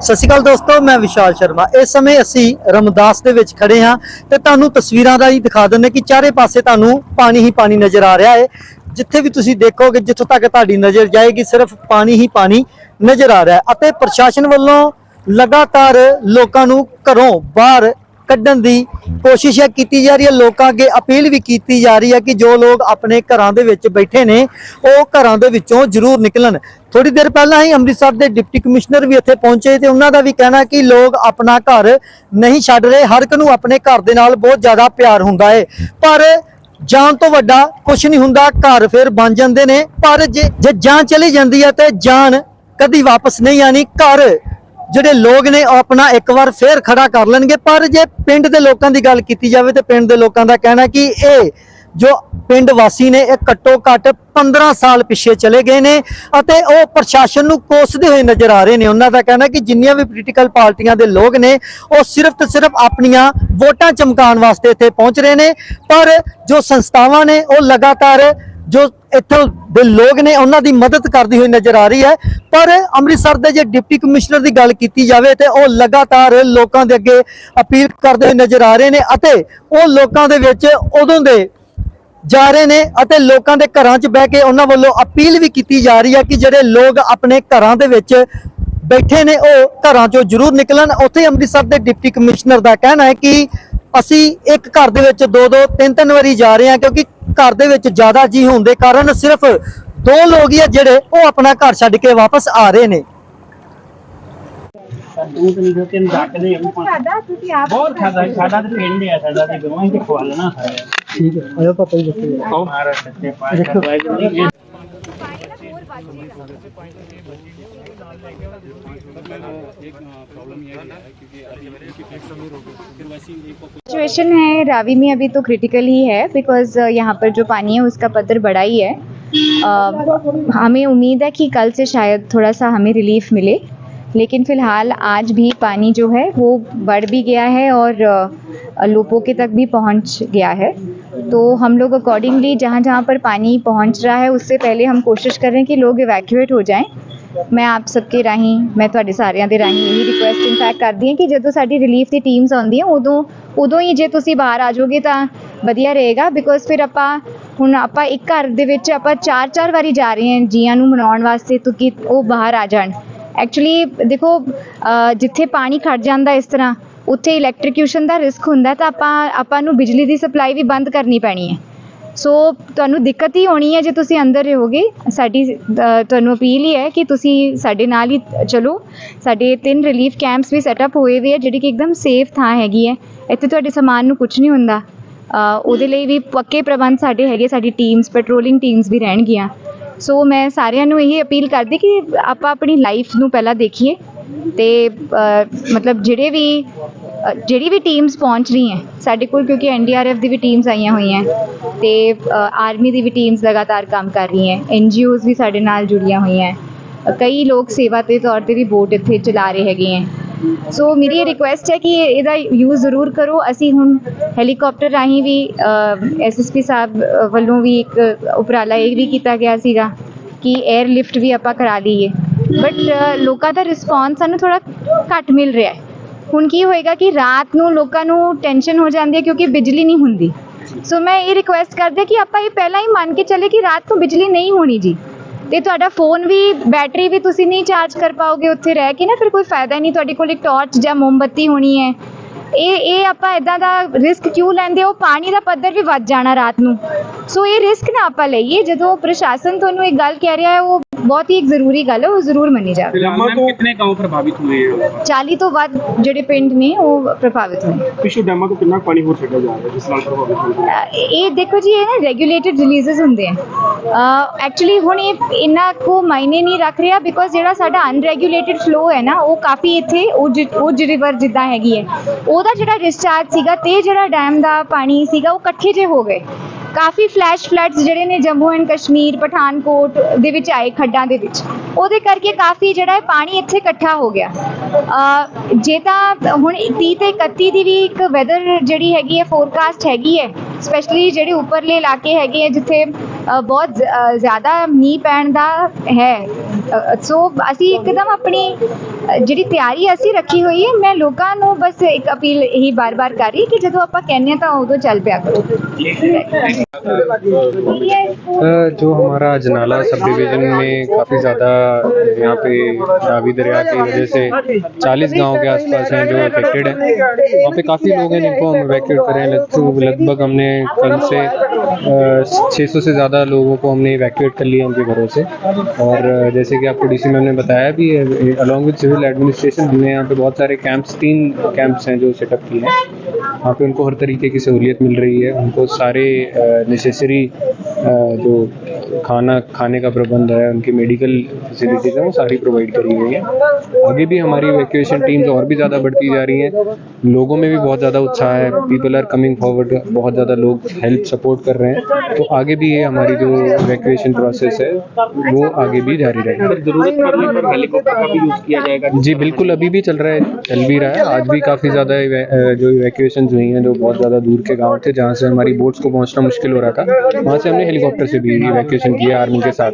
ਸਤਿ ਸ਼੍ਰੀ ਅਕਾਲ ਦੋਸਤੋ, ਮੈਂ ਵਿਸ਼ਾਲ ਸ਼ਰਮਾ। ਇਸ ਸਮੇਂ ਅਸੀਂ ਰਮਦਾਸ ਦੇ ਵਿੱਚ ਖੜੇ ਹਾਂ ਤੇ ਤੁਹਾਨੂੰ ਤਸਵੀਰਾਂ ਦਾ ਹੀ ਦਿਖਾ ਦਿੰਦੇ ਕਿ ਚਾਰੇ ਪਾਸੇ ਤੁਹਾਨੂੰ ਪਾਣੀ ਹੀ ਪਾਣੀ ਨਜ਼ਰ ਆ ਰਿਹਾ ਹੈ। ਜਿੱਥੇ ਵੀ ਤੁਸੀਂ ਦੇਖੋਗੇ, ਜਿੱਥੋਂ ਤੱਕ ਤੁਹਾਡੀ ਨਜ਼ਰ ਜਾਏਗੀ, ਸਿਰਫ ਪਾਣੀ ਹੀ ਪਾਣੀ ਨਜ਼ਰ ਆ ਰਿਹਾ ਹੈ। ਅਤੇ ਪ੍ਰਸ਼ਾਸਨ ਵੱਲੋਂ ਲਗਾਤਾਰ ਲੋਕਾਂ ਨੂੰ ਘਰੋਂ ਬਾਹਰ ਕੱਢਣ ਦੀ ਕੋਸ਼ਿਸ਼ ਕੀਤੀ ਜਾ ਰਹੀ ਹੈ। ਲੋਕਾਂ ਅੱਗੇ ਅਪੀਲ ਵੀ ਕੀਤੀ ਜਾ ਰਹੀ ਹੈ ਕਿ ਜੋ ਲੋਕ ਆਪਣੇ ਘਰਾਂ ਦੇ ਵਿੱਚ ਬੈਠੇ ਨੇ, ਉਹ ਘਰਾਂ ਦੇ ਵਿੱਚੋਂ ਜ਼ਰੂਰ ਨਿਕਲਣ। ਥੋੜੀ ਦੇਰ ਪਹਿਲਾਂ ਹੀ ਅੰਮ੍ਰਿਤਸਰ ਦੇ ਡਿਪਟੀ ਕਮਿਸ਼ਨਰ ਵੀ ਇੱਥੇ ਪਹੁੰਚੇ ਤੇ ਉਹਨਾਂ ਦਾ ਵੀ ਕਹਿਣਾ ਕਿ ਲੋਕ ਆਪਣਾ ਘਰ ਨਹੀਂ ਛੱਡ ਰਹੇ, ਹਰ ਇੱਕ ਨੂੰ ਆਪਣੇ ਘਰ ਦੇ ਨਾਲ ਬਹੁਤ ਜ਼ਿਆਦਾ ਪਿਆਰ ਹੁੰਦਾ ਹੈ। ਪਰ ਜਾਨ ਤੋਂ ਵੱਡਾ ਕੁਝ ਨਹੀਂ ਹੁੰਦਾ, ਘਰ ਫਿਰ ਬਣ ਜਾਂਦੇ ਨੇ। ਪਰ ਜੇ ਜੇ ਜਾਨ ਚਲੀ ਜਾਂਦੀ ਹੈ ਤੇ ਜਾਨ ਕਦੀ ਵਾਪਸ ਨਹੀਂ ਆਣੀ। ਘਰ ਜਿਹੜੇ ਲੋਕ ਨੇ ਉਹ ਆਪਣਾ ਇੱਕ ਵਾਰ ਫੇਰ ਖੜਾ ਕਰ ਲੈਣਗੇ। ਪਰ ਜੇ ਪਿੰਡ ਦੇ ਲੋਕਾਂ ਦੀ ਗੱਲ ਕੀਤੀ ਜਾਵੇ ਤੇ ਪਿੰਡ ਦੇ ਲੋਕਾਂ ਦਾ ਕਹਿਣਾ ਕਿ ਇਹ ਜੋ ਪਿੰਡ ਵਾਸੀ ਨੇ, ਇਹ ਘੱਟੋ ਘੱਟ 15 ਸਾਲ ਪਿੱਛੇ ਚਲੇ ਗਏ ਨੇ ਅਤੇ ਉਹ ਪ੍ਰਸ਼ਾਸਨ ਨੂੰ ਕੋਸਦੇ ਹੋਏ ਨਜ਼ਰ ਆ ਰਹੇ ਨੇ। ਉਹਨਾਂ ਦਾ ਕਹਿਣਾ ਕਿ ਜਿੰਨੀਆਂ ਵੀ ਪੋਲੀਟੀਕਲ ਪਾਰਟੀਆਂ ਦੇ ਲੋਕ ਨੇ, ਉਹ ਸਿਰਫ ਤੇ ਸਿਰਫ ਆਪਣੀਆਂ ਵੋਟਾਂ ਚਮਕਾਉਣ ਵਾਸਤੇ ਇੱਥੇ ਪਹੁੰਚ ਰਹੇ ਨੇ। ਪਰ ਜੋ ਸੰਸਥਾਵਾਂ ਨੇ, ਉਹ ਲਗਾਤਾਰ ਜੋ ਇੱਥੋਂ ਦੇ ਲੋਕ ਨੇ ਉਹਨਾਂ ਦੀ ਮਦਦ ਕਰਦੀ ਹੋਈ ਨਜ਼ਰ ਆ ਰਹੀ ਹੈ। ਪਰ ਅੰਮ੍ਰਿਤਸਰ ਦੇ ਜੇ ਡਿਪਟੀ ਕਮਿਸ਼ਨਰ ਦੀ ਗੱਲ ਕੀਤੀ ਜਾਵੇ ਤੇ ਉਹ ਲਗਾਤਾਰ ਲੋਕਾਂ ਦੇ ਅੱਗੇ ਅਪੀਲ ਕਰਦੇ ਹੋਏ ਨਜ਼ਰ ਆ ਰਹੇ ਨੇ ਅਤੇ ਉਹ ਲੋਕਾਂ ਦੇ ਵਿੱਚ ਉਦੋਂ ਦੇ ਜਾ ਰਹੇ ਨੇ ਅਤੇ ਲੋਕਾਂ ਦੇ ਘਰਾਂ 'ਚ ਬਹਿ ਕੇ ਉਹਨਾਂ ਵੱਲੋਂ ਅਪੀਲ ਵੀ ਕੀਤੀ ਜਾ ਰਹੀ ਹੈ ਕਿ ਜਿਹੜੇ ਲੋਕ ਆਪਣੇ ਘਰਾਂ ਦੇ ਵਿੱਚ ਬੈਠੇ ਨੇ, ਉਹ ਘਰਾਂ 'ਚੋਂ ਜ਼ਰੂਰ ਨਿਕਲਣ। ਉੱਥੇ ਅੰਮ੍ਰਿਤਸਰ ਦੇ ਡਿਪਟੀ ਕਮਿਸ਼ਨਰ ਦਾ ਕਹਿਣਾ ਹੈ ਕਿ ਅਸੀਂ ਇੱਕ ਘਰ ਦੇ ਵਿੱਚ ਦੋ ਦੋ ਤਿੰਨ ਤਿੰਨ ਵਾਰੀ ਜਾ ਰਹੇ ਹਾਂ ਕਿਉਂਕਿ ਘਰ ਦੇ ਵਿੱਚ ਜ਼ਿਆਦਾ ਜੀ ਹੋਣ ਦੇ ਕਾਰਨ ਸਿਰਫ ਦੋ ਲੋਕ ਹੀ ਆ ਜਿਹੜੇ ਉਹ ਆਪਣਾ ਘਰ ਛੱਡ ਕੇ ਵਾਪਸ ਆ ਰਹੇ ਨੇ। ਸਾਡਾ ਤੁਸੀਂ ਆਪ ਬਹੁਤ ਖਾਦਾ ਸਾਡਾ ਤੇ ਪਿੰਡ ਆ ਸਾਡਾ ਤੇ ਗਵਾਂ ਤੇ ਖਵਾਲਣਾ ਸਾਰਾ। ਠੀਕ ਹੈ ਆਇਓ ਪਾਪਾ ਜੀ ਦੱਸੋ। ਉਹ ਮਾਰਾ ਸੱਚੇ ਪਾਤਸ਼ਾਹ ਵਾਹਿਗੁਰੂ ਜੀ सिचुएशन है रावी में अभी तो क्रिटिकल ही है बिकॉज़ यहाँ पर जो पानी है उसका पद्धर बड़ा ही है। अ, हमें उम्मीद है कि कल से शायद थोड़ा सा हमें रिलीफ मिले लेकिन फ़िलहाल आज भी पानी जो है वो बढ़ भी गया है और अ, लोपोके तक भी पहुँच गया है। तो हम लोग अकॉर्डिंगली जहाँ जहाँ पर पानी पहुँच रहा है, उससे पहले हम कोशिश कर रहे हैं कि लोग इवैक्यूएट हो जाएं। ਮੈਂ ਆਪ ਸਭ ਕੇ ਰਾਹੀਂ ਮੈਂ ਤੁਹਾਡੇ ਸਾਰਿਆਂ ਦੇ ਰਾਹੀਂ ਇਹੀ ਰਿਕੁਐਸਟ ਇਨਫੈਕਟ ਕਰਦੀ ਹਾਂ ਕਿ ਜਦੋਂ ਸਾਡੀ ਰਿਲੀਫ ਦੀ ਟੀਮਸ ਆਉਂਦੀਆਂ ਉਦੋਂ ਉਦੋਂ ਹੀ ਜੇ ਤੁਸੀਂ ਬਾਹਰ ਆ ਜਾਓਗੇ ਤਾਂ ਵਧੀਆ ਰਹੇਗਾ ਬਿਕੋਜ਼ ਫਿਰ ਆਪਾਂ ਹੁਣ ਆਪਾਂ ਇੱਕ ਘਰ ਦੇ ਵਿੱਚ ਆਪਾਂ ਚਾਰ ਚਾਰ ਵਾਰੀ ਜਾ ਰਹੇ ਹਾਂ ਜੀਆਂ ਨੂੰ ਮਨਾਉਣ ਵਾਸਤੇ ਤਾਂ ਕਿ ਉਹ ਬਾਹਰ ਆ ਜਾਣ ਐਕਚੁਅਲੀ ਦੇਖੋ ਜਿੱਥੇ ਪਾਣੀ ਖੜ ਜਾਂਦਾ ਇਸ ਤਰ੍ਹਾਂ ਉੱਥੇ ਇਲੈਕਟ੍ਰੀਕਿਊਸ਼ਨ ਦਾ ਰਿਸਕ ਹੁੰਦਾ ਤਾਂ ਆਪਾਂ ਆਪਾਂ ਨੂੰ ਬਿਜਲੀ ਦੀ ਸਪਲਾਈ ਵੀ ਬੰਦ ਕਰਨੀ ਪੈਣੀ ਹੈ। ਸੋ ਤੁਹਾਨੂੰ ਦਿੱਕਤ ਹੀ ਹੋਣੀ ਹੈ ਜੇ ਤੁਸੀਂ ਅੰਦਰ ਰਹੋਗੇ। ਸਾਡੀ ਤੁਹਾਨੂੰ ਅਪੀਲ ਹੀ ਹੈ ਕਿ ਤੁਸੀਂ ਸਾਡੇ ਨਾਲ ਹੀ ਚਲੋ। ਸਾਡੇ ਤਿੰਨ ਰਿਲੀਫ ਕੈਂਪਸ ਵੀ ਸੈਟਅਪ ਹੋਏ ਹੋਏ ਆ, ਜਿਹੜੀ ਕਿ ਇੱਕਦਮ ਸੇਫ ਥਾਂ ਹੈਗੀ ਹੈ। ਇੱਥੇ ਤੁਹਾਡੇ ਸਮਾਨ ਨੂੰ ਕੁਝ ਨਹੀਂ ਹੁੰਦਾ। ਉਹਦੇ ਲਈ ਵੀ ਪੱਕੇ ਪ੍ਰਬੰਧ ਸਾਡੇ ਹੈਗੇ, ਸਾਡੀ ਟੀਮਸ ਪੈਟਰੋਲਿੰਗ ਟੀਮਸ ਵੀ ਰਹਿਣਗੀਆਂ। ਸੋ ਮੈਂ ਸਾਰਿਆਂ ਨੂੰ ਇਹ ਅਪੀਲ ਕਰਦੀ ਕਿ ਆਪਾਂ ਆਪਣੀ ਲਾਈਫ ਨੂੰ ਪਹਿਲਾਂ ਦੇਖੀਏ। ਤੇ ਮਤਲਬ ਜਿਹੜੇ ਵੀ ਜਿਹੜੀ ਵੀ ਟੀਮਸ ਪਹੁੰਚ ਰਹੀ ਹੈ, ਸਾਡੇ ਕੋਲ ਕਿਉਂਕਿ ਐਨਡੀਆਰਐਫ ਦੀ ਵੀ ਟੀਮਸ ਆਈਆਂ ਹੋਈਆਂ ਤੇ ਆਰਮੀ ਦੀ ਵੀ ਟੀਮਸ ਲਗਾਤਾਰ ਕੰਮ ਕਰ ਰਹੀਆਂ ਐਨਜੀਓਜ਼ ਵੀ ਸਾਡੇ ਨਾਲ ਜੁੜੀਆਂ ਹੋਈਆਂ ਕਈ ਲੋਕ ਸੇਵਾ ਦੇ ਤੌਰ ਤੇ ਵੀ ਬੋਟ ਇੱਥੇ ਚਲਾ ਰਹੇ ਹੈਗੇ ਹੈ। ਸੋ ਮੇਰੀ ਇਹ ਰਿਕੁਐਸਟ ਹੈ ਕਿ ਇਹਦਾ ਯੂਜ਼ ਜ਼ਰੂਰ ਕਰੋ, ਅਸੀਂ ਹੁਣ ਹੈਲੀਕਾਪਟਰ ਰਾਹੀਂ ਵੀ ਐਸਐਸਪੀ ਸਾਹਿਬ ਵੱਲੋਂ ਵੀ ਇੱਕ ਉਪਰਾਲਾ ਇਹ ਵੀ ਕੀਤਾ ਗਿਆ ਸੀਗਾ ਕਿ 에ਅਰ ਲਿਫਟ ਵੀ ਆਪਾਂ ਕਰਾ ਲਈਏ। ਬਟ ਲੋਕਾਂ ਦਾ ਰਿਸਪੌਂਸ ਸਾਨੂੰ ਥੋੜਾ ਘੱਟ ਮਿਲ ਰਿਹਾ ਹੈ। ਹੁਣ ਕੀ ਹੋਏਗਾ ਕਿ ਰਾਤ ਨੂੰ ਲੋਕਾਂ ਨੂੰ ਟੈਨਸ਼ਨ ਹੋ ਜਾਂਦੀ ਹੈ ਕਿਉਂਕਿ ਬਿਜਲੀ ਨਹੀਂ ਹੁੰਦੀ। ਸੋ ਮੈਂ ਇਹ ਰਿਕੁਐਸਟ ਕਰਦੀ ਕਿ ਆਪਾਂ ਇਹ ਪਹਿਲਾਂ ਹੀ ਮੰਨ ਕੇ ਚੱਲੇ ਕਿ ਰਾਤ ਨੂੰ ਬਿਜਲੀ ਨਹੀਂ ਹੋਣੀ ਜੀ। ਤੇ ਤੁਹਾਡਾ ਫੋਨ ਵੀ ਬੈਟਰੀ ਵੀ ਤੁਸੀਂ ਨਹੀਂ ਚਾਰਜ ਕਰ ਪਾਓਗੇ ਉੱਥੇ ਰਹਿ ਕੇ ਨਾ, ਫਿਰ ਕੋਈ ਫਾਇਦਾ ਨਹੀਂ। ਤੁਹਾਡੇ ਕੋਲ ਇੱਕ ਟਾਰਚ ਜਾਂ ਮੋਮਬੱਤੀ ਹੋਣੀ ਹੈ। ਇਹ ਇਹ ਆਪਾਂ ਇਦਾਂ ਦਾ ਰਿਸਕ ਕਿਉਂ ਲੈਂਦੇ ਹੋ? ਪਾਣੀ ਦਾ ਪੱਧਰ ਵੀ ਵੱਧ ਜਾਣਾ ਰਾਤ ਨੂੰ। ਸੋ ਇਹ ਰਿਸਕ ਨਾ ਆਪਾਂ ਲਈਏ। ਜਦੋਂ ਪ੍ਰਸ਼ਾਸਨ ਤੁਹਾਨੂੰ ਇੱਕ ਗੱਲ ਕਹਿ ਰਿਹਾ ਹੈ ਉਹ ਬਹੁਤ ਹੀ ਇੱਕ ਜ਼ਰੂਰੀ ਗੱਲ ਹੈ ਉਹ ਜ਼ਰੂਰ ਮੰਨੀ ਜਾਵੇ ਲੰਮਾ ਤੋਂ ਕਿੰਨੇ گاؤں ਪ੍ਰਭਾਵਿਤ ਹੋਏ ਆ? 40 ਤੋਂ ਵੱਧ ਜਿਹੜੇ ਪਿੰਡ ਨੇ ਉਹ ਪ੍ਰਭਾਵਿਤ ਹੋਏ। ਪਿਛੂ ਡੈਮਾਂ ਤੋਂ ਕਿੰਨਾ ਪਾਣੀ ਹੋਰ ਛੱਡਿਆ ਜਾ ਰਿਹਾ ਜਿਸ ਨਾਲ ਪ੍ਰਭਾਵਿਤ ਹੋਏ? ਇਹ ਦੇਖੋ ਜੀ ਇਹ ਨਾ ਰੈਗੂਲੇਟਡ ਰਿਲੀਜ਼ਸ ਹੁੰਦੇ ਆ। ਐਕਚੁਅਲੀ ਹੁਣ ਇਹ ਇਹਨਾਂ ਕੋ ਮਾਇਨੇ ਨਹੀਂ ਰੱਖ ਰਿਹਾ ਬਿਕੋਜ਼ ਜਿਹੜਾ ਸਾਡਾ ਅਨਰੈਗੂਲੇਟਡ ਫਲੋ ਹੈ ਨਾ ਉਹ ਕਾਫੀ ਇੱਥੇ ਉਹ ਰਿਵਰ ਜਿੱਦਾਂ ਹੈਗੀ ਹੈ। ਉਹਦਾ ਜਿਹੜਾ ਡਿਸਚਾਰਜ ਸੀਗਾ ਤੇ ਜਿਹੜਾ ਡੈਮ ਦਾ ਪਾਣੀ ਸੀਗਾ ਉਹ ਇਕੱਠੇ ਜੇ ਹੋ ਗਏ। ਕਾਫੀ ਫਲੈਸ਼ ਫਲੱਡਸ ਜਿਹੜੇ ਨੇ ਜੰਮੂ ਐਂਡ ਕਸ਼ਮੀਰ, ਪਠਾਨਕੋਟ ਦੇ ਵਿੱਚ ਆਏ ਖੱਡਾਂ ਦੇ ਵਿੱਚ। ਉਹਦੇ ਕਰਕੇ ਕਾਫੀ ਜਿਹੜਾ ਹੈ ਪਾਣੀ ਇੱਥੇ ਇਕੱਠਾ ਹੋ ਗਿਆ। ਜੇ ਤਾਂ ਹੁਣ 30 ਤੇ 31 ਦੀ ਵੀ ਇੱਕ ਵੈਦਰ ਜਿਹੜੀ ਹੈਗੀ ਹੈ ਫੋਰਕਾਸਟ ਹੈਗੀ ਹੈ ਸਪੈਸ਼ਲੀ ਜਿਹੜੇ ਉੱਪਰਲੇ ਇਲਾਕੇ ਹੈਗੇ ਆ, ਜਿੱਥੇ ਬਹੁਤ ਜ਼- ਅਹ ਜ਼ਿਆਦਾ ਮੀਂਹ ਪੈਣ ਦਾ ਹੈ ਸੋ ਅਸੀਂ ਇੱਕਦਮ ਆਪਣੀ ਅ, ਜਿਹੜੀ ਤਿਆਰੀ ਅਸੀਂ ਰੱਖੀ ਹੋਈ ਹੈ ਮੈਂ ਲੋਕਾਂ ਨੂੰ ਬਸ ਇੱਕ ਅਪੀਲ ਇਹੀ ਬਾਰ-ਬਾਰ ਕਰ ਰਹੀ ਕਿ ਜਦੋਂ ਆਪਾਂ ਕਹਿੰਦੇ ਹਾਂ ਤਾਂ ਉਦੋਂ ਚੱਲ ਪਿਆ ਕਰੋ अ, जो हमारा अजनाला सब डिवीज़न में काफ़ी ज़्यादा यहाँ पे रावी दरिया की वजह से 40 गांव के आसपास हैं जो अफेक्टेड हैं वहाँ पे काफ़ी लोग हैं जिनको हम इवैक्यूएट कर रहे हैं लग- लगभग हमने कल से छः सौ से ज़्यादा लोगों को हमने इवैक्यूएट कर लिया उनके घरों से। और जैसे कि आपको डी मैम ने बताया भी अलॉन्ग विद सिविल एडमिनिस्ट्रेशन हमने यहाँ पे बहुत सारे कैंप्स तीन कैंप्स हैं जो सेटअप किए हैं। वहाँ पे उनको हर तरीके की सहूलियत मिल रही है। उनको सारे नेसेसरी जो खाना, खाने का प्रबंध है, उनकी मेडिकल फैसिलिटीज़ हैं, वो सारी प्रोवाइड करी गई है। आगे भी हमारी वैक्यूएशन टीम्स और भी ज़्यादा बढ़ती जा रही हैं। लोगों में भी बहुत ज़्यादा उत्साह है। पीपल आर कमिंग फॉरवर्ड बहुत ज़्यादा लोग हेल्प सपोर्ट कर रहे हैं। तो आगे भी ये हमारी जो वैक्यूएशन प्रोसेस है वो आगे भी जारी रहेगा। ज़रूरत पड़ने पर हेलीकॉप्टर का भी यूज़ किया जाएगा। जी बिल्कुल अभी भी चल रहा है चल भी रहा है। आज भी काफ़ी ज़्यादा जो इवैक्यूएशन हुई हैं जो बहुत ज़्यादा दूर के गाँव थे जहाँ से हमारी बोट्स को पहुँचना मुश्किल हो रहा था वहाँ से हमने हेलीकॉप्टर से भी इवैक्यूएशन किया आर्मी के साथ।